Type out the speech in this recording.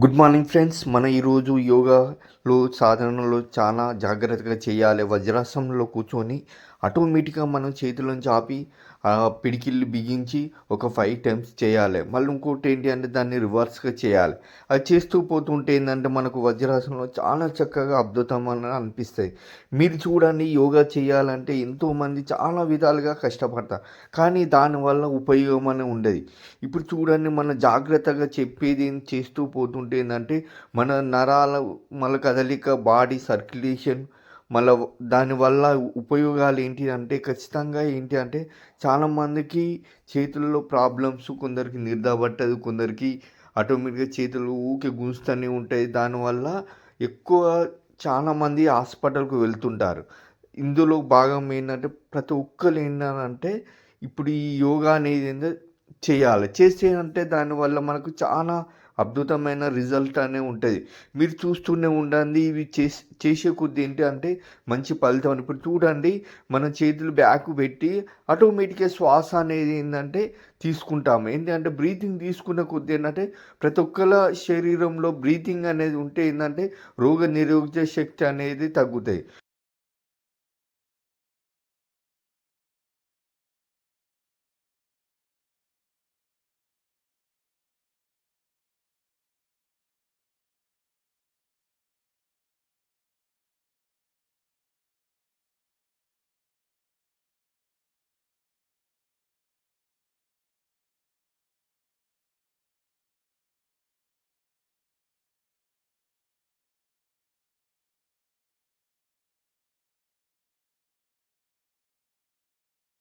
Good morning friends మన ఈరోజు యోగాలో సాధనలో చాలా జాగ్రత్తగా చేయాలి. వజ్రాసనంలో కూర్చొని ఆటోమేటిక్గా మనం చేతులను చాపి ఆ పిడికిళ్ళు బిగించి ఒక ఫైవ్ టైమ్స్ చేయాలి. మళ్ళీ ఇంకోటి ఏంటి అంటే దాన్ని రివర్స్గా చేయాలి. అది చేస్తూ పోతుంటే ఏంటంటే మనకు వజ్రాసనంలో చాలా చక్కగా అద్భుతమని అనిపిస్తాయి. మీరు చూడండి యోగా చేయాలంటే ఎంతోమంది చాలా విధాలుగా కష్టపడతారు. కానీ దానివల్ల ఉపయోగం అనేది ఉండదు. ఇప్పుడు చూడండి మన జాగ్రత్తగా చెప్పేది ఏం చేస్తూ పోతుంటే ఏంటంటే మన నరాల మన కదలిక బాడీ సర్క్యులేషన్ మళ్ళీ దానివల్ల ఉపయోగాలు ఏంటి అంటే ఖచ్చితంగా ఏంటి అంటే చాలామందికి చేతుల్లో ప్రాబ్లమ్స్ కొందరికి నిద్ర పట్టదు కొందరికి ఆటోమేటిక్గా చేతులు ఊకే గుంజుతూనే ఉంటాయి. దానివల్ల ఎక్కువ చాలామంది హాస్పిటల్కు వెళ్తుంటారు. ఇందులో భాగం ఏంటంటే ప్రతి ఒక్కరు ఏంటంటే ఇప్పుడు ఈ యోగా అనేది ఏంటో చేయాలి. చేస్తే అంటే దానివల్ల మనకు చాలా అద్భుతమైన రిజల్ట్ అనే ఉంటుంది. మీరు చూస్తూనే ఉండండి ఇవి చేసి చేసే కొద్ది ఏంటి అంటే మంచి ఫలితం అని. ఇప్పుడు చూడండి మన చేతులు బ్యాక్ పెట్టి ఆటోమేటిక్గా శ్వాస అనేది ఏంటంటే తీసుకుంటాము. ఏంటంటే బ్రీతింగ్ తీసుకున్న కొద్ది ఏంటంటే ప్రతి ఒక్కల శరీరంలో బ్రీతింగ్ అనేది ఉంటే ఏంటంటే రోగ నిరోధక శక్తి అనేది తగ్గుతాయి.